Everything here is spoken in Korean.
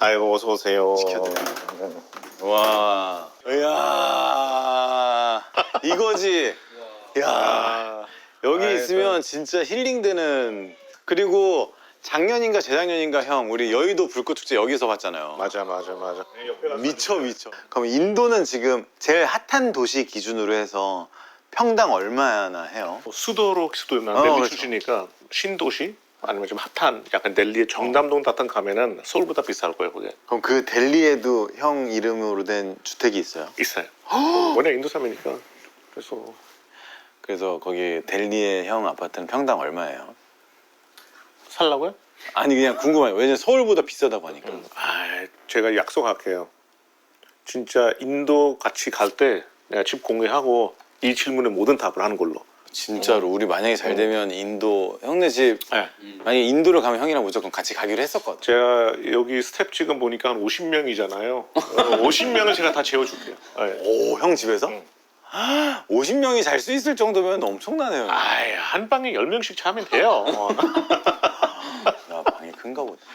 아이고 어서 오세요. 시켜드려요. 와, 이야, 이거지. 야, 아, 여기 아이고. 있으면 진짜 힐링되는. 그리고 작년인가 재작년인가 형, 우리 여의도 불꽃 축제 여기서 봤잖아요. 맞아 맞아 맞아. 미쳐 미쳐. 그럼 인도는 지금 제일 핫한 도시 기준으로 해서 평당 얼마나 해요? 뭐 수도로 수도 난 어, 델리 그렇죠. 출신이니까 신도시 아니면 좀 핫한 약간 델리의 정담동 같은 가면은 서울보다 비쌀 거예요 그게 그럼 그 델리에도 형 이름으로 된 주택이 있어요? 있어요. 워낙 인도 사람이니까 그래서 그래서 거기 델리의 형 아파트는 평당 얼마예요? 살라고요? 아니 그냥 궁금해요. 왜냐면 서울보다 비싸다고 하니까. 아 제가 약속할게요. 진짜 인도 같이 갈 때 내가 집 공개하고 이 질문에 모든 답을 하는 걸로. 진짜로 우리 만약에 잘 되면 인도 형네 집 네. 만약에 인도를 가면 형이랑 무조건 같이 가기로 했었거든. 제가 여기 스텝 지금 보니까 한 50명이잖아요. 50명을 제가 다 재워줄게요. 네. 오, 형 집에서? 응. 50명이 잘 수 있을 정도면 엄청나네요. 아이, 한 방에 10명씩 자면 돼요. 어.